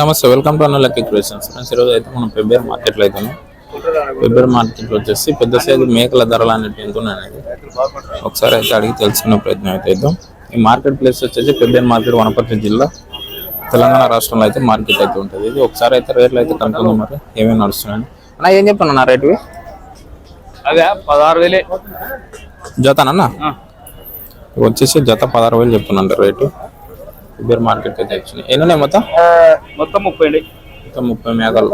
నమస్తే welcome to అన్న lucky creations friends ఈరోజు అయితే మనం ఫిబ్రవరి మార్కెట్లో అయితే ఉన్నాం ఫిబ్రవరి మార్కెట్లో వచ్చేసి పెద్ద సైజు మేకల ధరలు అనేవి ఎంత ఉన్నాయి అనేది ఒకసారి అయితే అడిగి తెలుసుకునే ప్రయత్నం అయితే చేద్దాం. ఈ మార్కెట్ ప్లేస్ వచ్చేసి ఫిబ్రవరి మార్కెట్ వనపర్తి జిల్లా తెలంగాణ రాష్ట్రంలో అయితే మార్కెట్ అయితే ఉంటుంది. ఇది ఒకసారి అయితే రేట్లు అయితే కనుక్కుందాం మరి ఏమేమి నడుస్తున్నాయని. అన్న ఏం చెప్పాను నా రేటువి అవే పదహారు వేలే. జతనన్నా వచ్చేసి జత పదహారు వేలు చెప్తున్నాను రేటు. ఫిబ్రవరి మార్కెట్ అయితే వచ్చినాయి ఎన్ని ఉన్నాయి మొత్తం మొత్తం ముప్పై అండి. మొత్తం ముప్పై మేకలు.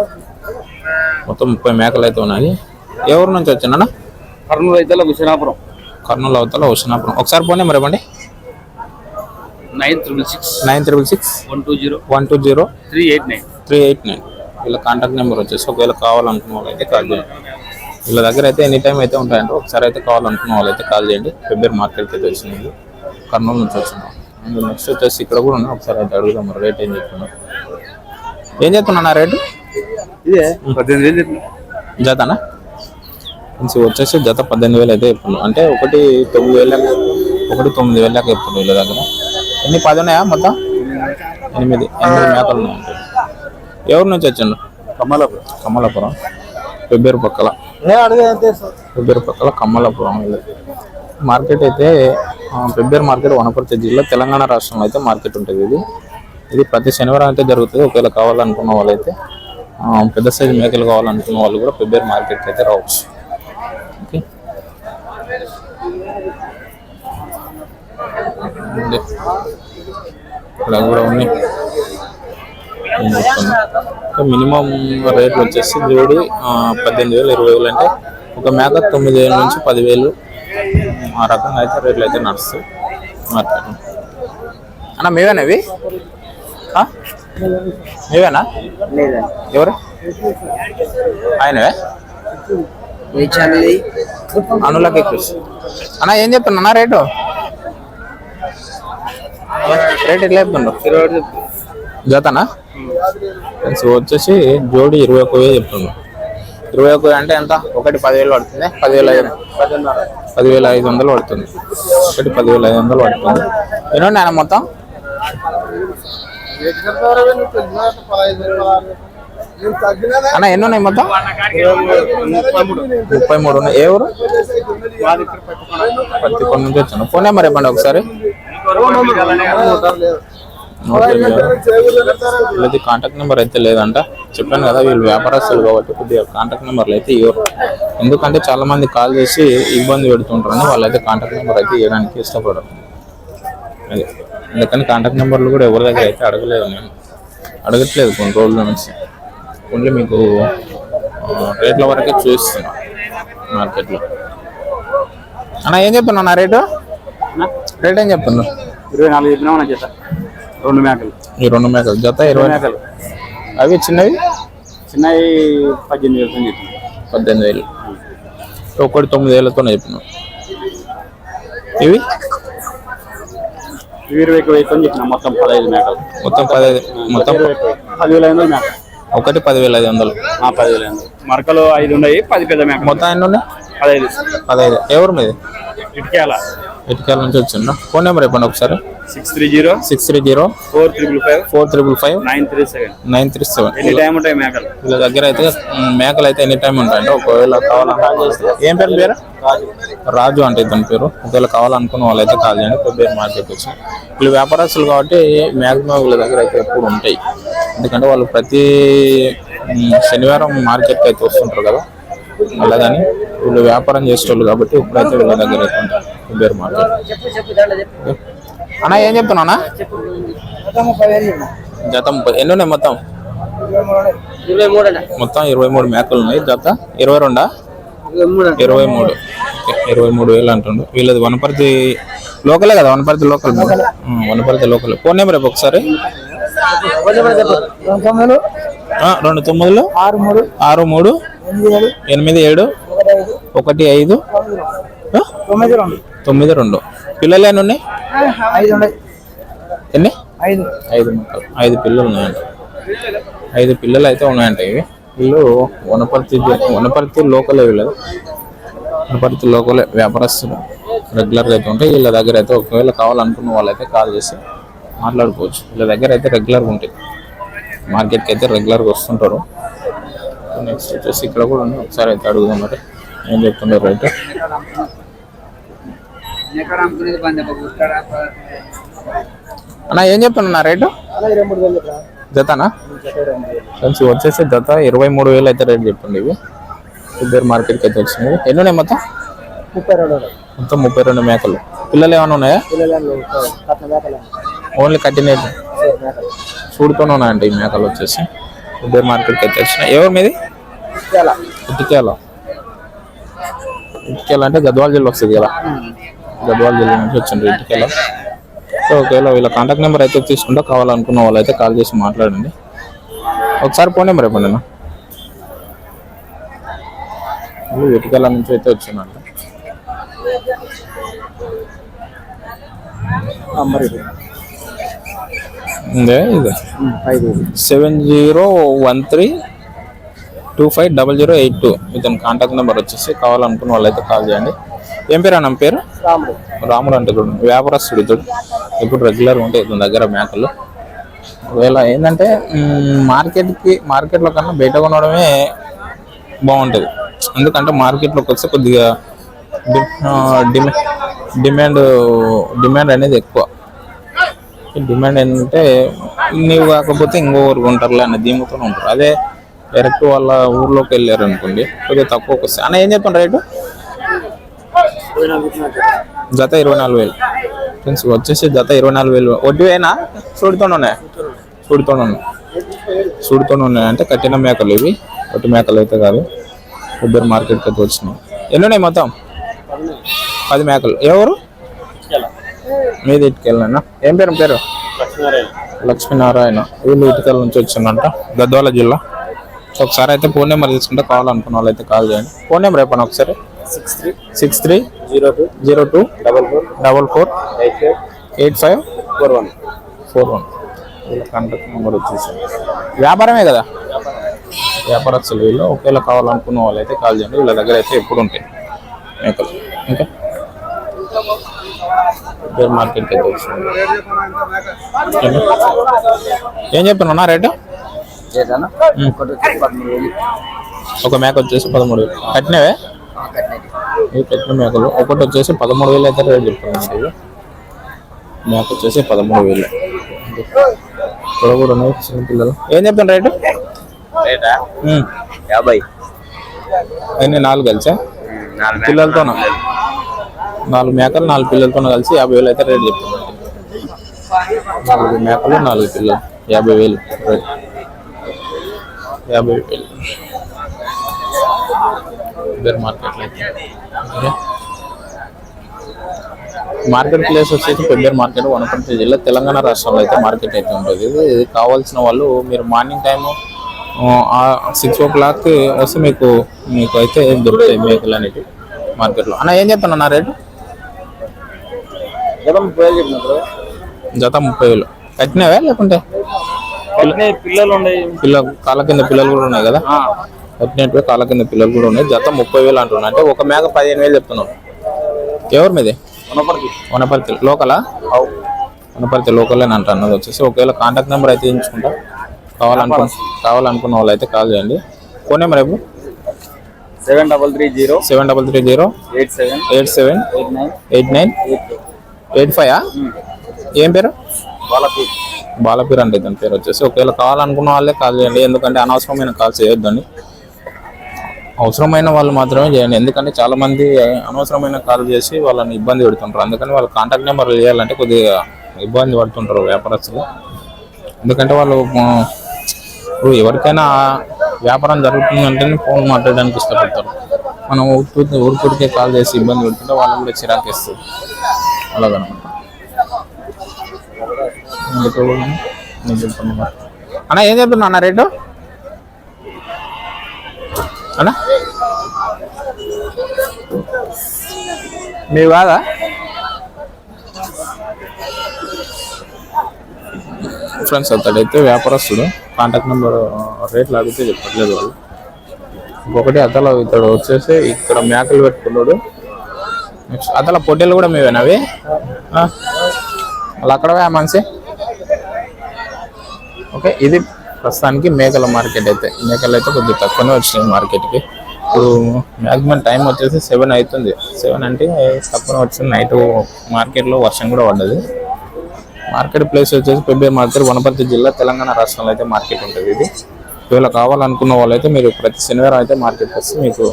మొత్తం ముప్పై మేకలు అయితే ఉన్నాయి. ఊరు నుంచి వచ్చినా కర్నూలు అయితే విశాఖపురం కర్నూలు అవతల హుషనాపురం ఒకసారి పోనీ మరి ఇవ్వండి. Nine triple six nine triple six one two zero one two zero three eight nine. Three eight nine. వీళ్ళ కాంటాక్ట్ నెంబర్ వచ్చేసి ఒకవేళ కావాలనుకున్న వాళ్ళు అయితే కాల్ చేయండి. వీళ్ళ దగ్గర అయితే ఎనీ టైం అయితే ఉంటాయండి ఒకసారి అయితే కావాలనుకున్న వాళ్ళు అయితే కాల్ చేయండి. ఫిబ్రవరి మార్కెట్కి అయితే వచ్చింది. కర్నూలు నుంచి వచ్చినాం అండ్ నెక్స్ట్ వచ్చేసి ఇక్కడ కూడా ఉన్నాయి ఒకసారి అయితే అడుగుదాం మరి రేట్ ఏం చెప్తున్నారు ఏం చెప్తున్నా రేటు ఇదే పద్దెనిమిది వేలు జతనా? మంచి వచ్చేసి జత పద్దెనిమిది వేలు అయితే చెప్తున్నాను అంటే ఒకటి తొమ్మిది వేలకు ఒకటి తొమ్మిది వేలకు చెప్తున్నాను వీళ్ళ దగ్గర. ఎన్ని పది ఉన్నాయా మొత్తం? ఎనిమిది ఎనిమిది మేకలు ఉన్నాయండి ఎవరి నుంచి వచ్చిండు? కమలాపురం. కమలాపురం. పెబ్బేరు పక్కల. పెబ్బేరు పక్కల కమలాపురం మార్కెట్ అయితే పెబ్బేర్ మార్కెట్ వనపర్తి జిల్లా తెలంగాణ రాష్ట్రంలో అయితే మార్కెట్ ఉంటుంది ఇది. ఇది ప్రతి శనివారం అయితే జరుగుతుంది. ఒకవేళ కావాలనుకున్న వాళ్ళైతే పెద్ద సైజు మేకలు కావాలనుకున్న వాళ్ళు కూడా పెబ్బేరు మార్కెట్కి అయితే రావచ్చు. ఓకే ఇక్కడ కూడా ఉన్నాయి మినిమం రేట్లు వచ్చేసి జోడి పద్దెనిమిది వేలు ఇరవై వేలు అంటే ఒక మేక తొమ్మిది వేల నుంచి పదివేలు ఆ రకంగా అయితే రేట్లు అయితే నడుస్తాయి. మార్కెట్ అన్న మీవేనా ఇవి? మీవేనా? ఎవరు? ఆయనవే? అనులకి కృషి అన్న ఏం చెప్తున్నా? రేటు? రేట్ ఎట్లా చెప్తుండ్రు? జతనా? వచ్చేసి జోడి ఇరవై ఒక్క వేలు చెప్తుండ్రు. ఇరవై ఒకటి అంటే ఎంత? ఒకటి పదివేలు పడుతుంది. పదివేల ఐదు పదివేల ఐదు వందలు పడుతుంది. ఒకటి పదివేల ఐదు వందలు పడుతుంది. ఎన్ని ఉన్నాయి అన్న మొత్తం? అన్న ఎన్ని ఉన్నాయి మొత్తం? ముప్పై మూడు. ఉన్నాయి ఏ ఊరు? పత్తికొండ నుంచి వచ్చాను. ఫోన్ నెంబర్ ఇవ్వండి ఒకసారి. వీళ్ళది కాంటాక్ట్ నెంబర్ అయితే లేదంట. చెప్పాను కదా వీళ్ళు వ్యాపారస్తులు కాబట్టి కొద్దిగా కాంటాక్ట్ నెంబర్లు అయితే ఇవ్వరు. ఎందుకంటే చాలా మంది కాల్ చేసి ఇబ్బంది పెడుతుంటారని వాళ్ళైతే కాంటాక్ట్ నెంబర్ అయితే ఇవ్వడానికి ఇష్టపడరు. అది. అందుకని కాంటాక్ట్ నెంబర్లు కూడా ఎవరి దగ్గర అయితే అడగలేదు నేను. అడగట్లేదు కొన్ని రోజుల నుంచి. ఓన్లీ మీకు ఆ, రేట్ల వరకే చూపిస్తున్నా మార్కెట్లో. అన్న ఏం చెప్తున్నా నా రేటు? రేట్ ఏం చెప్తున్నా ఇరవై నాలుగు చెప్పినా మన చేత. రెండు మేకలు. ఈ రెండు మేకలు. జత ఇరవై మేకలు. అవి చిన్నవి? చిన్నవి పద్దెనిమిది వేలు అని చెప్పిన. పద్దెనిమిది వేలు. ఒకటి తొమ్మిది వేలతో చెప్పినాం. ఇవి? ఇరవై అని చెప్పిన. మొత్తం పదహైదు మేకలు. మొత్తం పదహైదు మొత్తం పదివేల ఐదు వందలు మేక ఒకటి పదివేల ఐదు వందలు. ఆ, పదివేల ఐదు వందలు. మరకలు ఐదు ఉన్నాయి పది పెద్ద మేక మొత్తం ఎన్ని ఉన్నాయి? పదహైదు. పదహైదు. ఎవరు మీది? ఇటుకేల. ఇటుకాల నుంచి వచ్చిండ్రా? ఫోన్ నెంబర్ ఇవ్వండి ఒకసారి. Six three zero six three zero four triple five four triple five nine three seven. Nine three seven. Any time ఉంటాయి మేకలు? వీళ్ళ దగ్గర అయితే మేకలు అయితే ఎనీ టైం ఉంటాయండి? ఒకవేళ కావాలనుకుంటే ఏం పేరు పేరు? రాజు. అంటే ఇతని పేరు. ఒకవేళ కావాలనుకున్న వాళ్ళైతే కాల్ చేయండి. ఫిబ్రవరి మార్కెట్ వచ్చి. వీళ్ళు వ్యాపారస్తులు కాబట్టి మ్యాక్సిమం వీళ్ళ దగ్గర అయితే ఎప్పుడు ఉంటాయి. ఎందుకంటే వాళ్ళు ప్రతి శనివారం మార్కెట్కి అయితే వస్తుంటారు కదా. అలా కానీ వీళ్ళు వ్యాపారం చేసేవాళ్ళు కాబట్టి ఇప్పుడైతే వీళ్ళ దగ్గర అయితే ఉంటారు. మార్కెట్ అన్న ఏం చెప్తున్నా జత ముప్పై ఎన్ని ఉన్నాయి మొత్తం? ఇరవై మూడు మొత్తం ఇరవై మూడు మేకలు ఉన్నాయి. జత ఇరవై రెండా? ఇరవై మూడు ఇరవై మూడు. వేలు అంటుండు. వీళ్ళది వనపర్తి లోకలే కదా Wanaparthy local Wanaparthy local. Phone number రేపు ఒకసారి. రెండు తొమ్మిదిలో. ఆరు మూడు. ఆరు మూడు. ఎనిమిది ఏడు. ఒకటి ఐదు. తొమ్మిది రెండు. తొమ్మిది రెండు. పిల్లలు ఎన్ని ఉన్నాయి? ఎన్ని? ఐదు. ఐదు మొక్కలు. ఐదు పిల్లలు ఉన్నాయంట. ఐదు పిల్లలు అయితే ఉన్నాయంట ఇవి. వీళ్ళు వనపర్తి వనపర్తి లోకలే వీళ్ళది. వనపర్తి లోకలే వ్యాపారస్తులు. రెగ్యులర్గా అయితే ఉంటాయి. వీళ్ళ దగ్గర అయితే ఒకవేళ కావాలనుకున్న వాళ్ళైతే కాల్ చేసి మాట్లాడుకోవచ్చు. వీళ్ళ దగ్గర అయితే రెగ్యులర్గా ఉంటాయి. మార్కెట్కి అయితే రెగ్యులర్గా వస్తుంటారు. నెక్స్ట్ వచ్చేసి ఇక్కడ కూడా ఒకసారి అయితే అడుగుదాం మరి. ఏం చెప్తున్నారు రైట్ అన్న ఏం చెప్తున్నా రేటు? జతనా ఫ్రెండ్స్ ఇవి వచ్చేసి జత ఇరవై మూడు వేలు అయితే రేట్ చెప్పండి ఇవి. ఇద్దరు మార్కెట్కి అయితే వచ్చినాయి ఎన్ని ఉన్నాయి మొత్తం? ముప్పై రెండు మొత్తం ముప్పై రెండు మేకలు. పిల్లలు ఏమైనా ఉన్నాయా? ఓన్లీ కట్టినేట్ మేకలు. చూడుతూనే ఉన్నాయండి ఈ మేకలు వచ్చేసి. ఇద్దరు మార్కెట్కి అయితే వచ్చినాయి. ఎవరు మీది? చాలా ఇటుకేల. ఇటుకేల అంటే గద్వాల జిల్లా వస్తుంది కదా. గద్వాల జిల్లా నుంచి వచ్చిండ్రు ఇటుకేల సో ఒకవేళ వీళ్ళ కాంటాక్ట్ నెంబర్ అయితే తీసుకుంటే కావాలనుకున్న వాళ్ళు అయితే కాల్ చేసి మాట్లాడండి. ఒకసారి ఫోన్ నెంబర్ ఇవ్వండి అన్న. ఇటుకేల నుంచి అయితే వచ్చిందంట. మరి ఇదే? Seven zero one three two five double zero eight two. ఇతని కాంటాక్ట్ నెంబర్ వచ్చేసి కావాలనుకున్న వాళ్ళైతే కాల్ చేయండి. ఏం పేరు అన్న? పేరు? రాముడు. రాముడు అంటే ఇప్పుడు వ్యాపారస్తుడు ఇతడు ఇప్పుడు రెగ్యులర్ ఉంటాయి ఇతని దగ్గర మేకలు. ఒకవేళ ఏంటంటే మార్కెట్కి మార్కెట్లో కన్నా బయట కొనడమే బాగుంటుంది. ఎందుకంటే మార్కెట్లోకి వస్తే కొద్దిగా డిమాండ్ డిమాండ్ అనేది ఎక్కువ. డిమాండ్ ఏంటంటే నీవు కాకపోతే ఇంకొకరు కొంటారులే అన్న దీముతో ఉంటారు. అదే డైరెక్ట్ వాళ్ళ ఊర్లోకి వెళ్ళారు అనుకోండి కొద్దిగా తక్కువకి వస్తాయి. అన్న ఏం చెప్తాను రేటు? జత ఇరవై నాలుగు వేలు. ఫ్రెండ్స్ వచ్చేసి జత ఇరవై నాలుగు వేలు. వడ్డీవేనా చూడుతోనే ఉన్నాయి? చూడుతూనే ఉన్నాయి. చూడుతోనే ఉన్నాయి అంటే కట్టిన మేకలు ఇవి. ఒట్టి మేకలు అయితే కాదు. ఇద్దరు మార్కెట్కి అయితే వచ్చినాయి. ఎన్ని ఉన్నాయి మొత్తం? పది మేకలు. ఎవరు మీది ఇటుకెళ్ళినా? ఏం పేరు? పేరు? లక్ష్మీనారాయణ. వీళ్ళు ఇటుకల నుంచి వచ్చిందంట. గద్వాల జిల్లా. ఒకసారి అయితే ఫోన్ నెంబర్ తీసుకుంటే కావాలనుకున్న వాళ్ళు అయితే కాల్ చేయండి. ఫోన్ నెంబర్ చెప్పండి ఒకసారి. Six three. Six three zero two. Zero two double four. Double four eight five. Eight five four one. Four one. వీళ్ళ కాంటాక్ట్ నెంబర్ వచ్చేసి వ్యాపారమే కదా? వ్యాపారస్తులు వీళ్ళు ఒకవేళ కావాలనుకున్న వాళ్ళు అయితే కాల్ చేయండి. వీళ్ళ దగ్గర అయితే ఎప్పుడు ఉంటాయి మేకలు. ఇంకా? ఇద్దరు మార్కెట్కి అయితే వచ్చింది ఏం చెప్తున్నా రేటు? ఒక మేక వచ్చేసి పదమూడు వేలు. కట్టినవే? ఇవి కట్టిన మేకలు. ఒకటి వచ్చేసి పదమూడు వేలు అయితే రేట్ చెప్తున్నాను ఇవి. మేక వచ్చేసి పదమూడు వేలు. ఇక్కడ కూడా ఉన్నాయి చిన్న పిల్లలు. ఏం చెప్తాను రేటు? రేటా. యాభై. అన్ని నాలుగు కలిసా? నాలుగు పిల్లలతోనా? నాలుగు మేకలు. నాలుగు పిల్లలతో కలిసి యాభై వేలు అయితే రేట్ చెప్తున్నాను నాలుగు మేకలు నాలుగు పిల్లలు. యాభై వేలు రేట్. యాభై వేలు. ఇద్దరు మార్కెట్లో అయితే. మార్కెట్ ప్లేస్ వచ్చేసి పెద్ద మార్కెట్ వనపర్తి జిల్లా తెలంగాణ రాష్ట్రంలో అయితే మార్కెట్ అయితే ఉంటుంది. ఇది ఇది కావాల్సిన వాళ్ళు మీరు morning time six o'clock వస్తే మీకు మీకు అయితే దొరుకుతాయి మేకలు అనేవి మార్కెట్లో. అన్న ఏం చెప్తాను నా రేటు? జతం ముప్పై వేలు చెప్పినప్పుడు జత ముప్పై వేలు. కట్టినవే లేకుంటే? పిల్లలు ఉన్నాయి పిల్ల కాళ్ళ కింద పిల్లలు కూడా ఉన్నాయి కదా? కట్టినట్టు కాళ్ళ కింద పిల్లలు కూడా ఉన్నాయి. జత ముప్పై వేలు అంటున్నా అంటే ఒక మేక పదిహేను వేలు చెప్తున్నావు. ఎవరు మీది? వనపర్తి. వనపర్తి. లోకలా? వనపర్తి లోకల్ అని అంట. అన్నది వచ్చేసి ఒకవేళ కాంటాక్ట్ నెంబర్ అయితే ఇచ్చుకుంటా. కావాలనుకున్న కావాలనుకున్న వాళ్ళు అయితే కాల్ చేయండి. ఫోన్ నెంబర్ రేపు seven double three zero. Seven double three zero. Eight seven. Eight seven. Eight nine. Eight nine. Eight eight five ఏం పేరు? వాళ్ళకి బాలపీర్ అంటే దాని పేరు వచ్చేసి. ఒకవేళ కావాలనుకున్న వాళ్ళే కాల్ చేయండి. ఎందుకంటే అనవసరమైన కాల్ చేయొద్దండి. అవసరమైన వాళ్ళు మాత్రమే చేయండి. ఎందుకంటే చాలా మంది అనవసరమైన కాల్ చేసి వాళ్ళని ఇబ్బంది పెడుతుంటారు. అందుకని వాళ్ళ కాంటాక్ట్ నెంబర్ చేయాలంటే కొద్దిగా ఇబ్బంది పడుతుంటారు వ్యాపారస్తులు. ఎందుకంటే వాళ్ళు ఇప్పుడు ఎవరికైనా వ్యాపారం జరుగుతుందంటేనే ఫోన్ మాట్లాడడానికి ఇష్టపడతారు. మనం ఊరికి ఊరికే కాల్ చేసి ఇబ్బంది పెడుతుంటే వాళ్ళు కూడా చిరాకేస్తుంది అలాగనమాట. అన్న ఏం చెప్తున్నా అన్న రేటు? అన్న? మీరు కాదా? ఫ్రెండ్స్ అతడైతే వ్యాపారస్తుడు కాంటాక్ట్ నెంబర్ రేట్లు అడిగితే చెప్పట్లేదు వాళ్ళు. ఇంకొకటి అతల ఇతడు వచ్చేసి ఇక్కడ మేకలు పెట్టుకున్నాడు. నెక్స్ట్ అతల పొట్టెలు కూడా మేవేనా అవి? ఆ. అలా అక్కడ మనిషి? ఓకే ఇది ప్రస్తుతానికి మేకల మార్కెట్ అయితే మేకలు అయితే కొద్దిగా తక్కువనే వచ్చినాయి మార్కెట్కి. ఇప్పుడు మ్యాక్సిమం టైం వచ్చేసి సెవెన్ అవుతుంది సెవెన్ అంటే తక్కువ వచ్చింది. నైట్ మార్కెట్లో వర్షం కూడా పడ్డది. మార్కెట్ ప్లేస్ వచ్చేసి పెబ్బే మార్కెట్ వనపర్తి జిల్లా తెలంగాణ రాష్ట్రంలో అయితే మార్కెట్ ఉంటుంది ఇది. ఒకవేళ కావాలనుకున్న వాళ్ళైతే మీరు ప్రతి శనివారం అయితే మార్కెట్కి వస్తే మీకు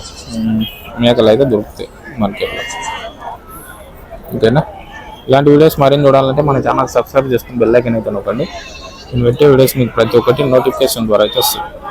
మేకలు అయితే దొరుకుతాయి మార్కెట్లో. ఓకేనా? ఇలాంటి వీడియోస్ మరిన్ని చూడాలంటే మన ఛానల్ సబ్స్క్రైబ్ చేసుకుని బెల్లైకన్ అయితే నొక్కండి. నేను పెట్టే వీడియోస్ మీకు ప్రతి ఒక్కటి నోటిఫికేషన్ ద్వారా అయితే వస్తుంది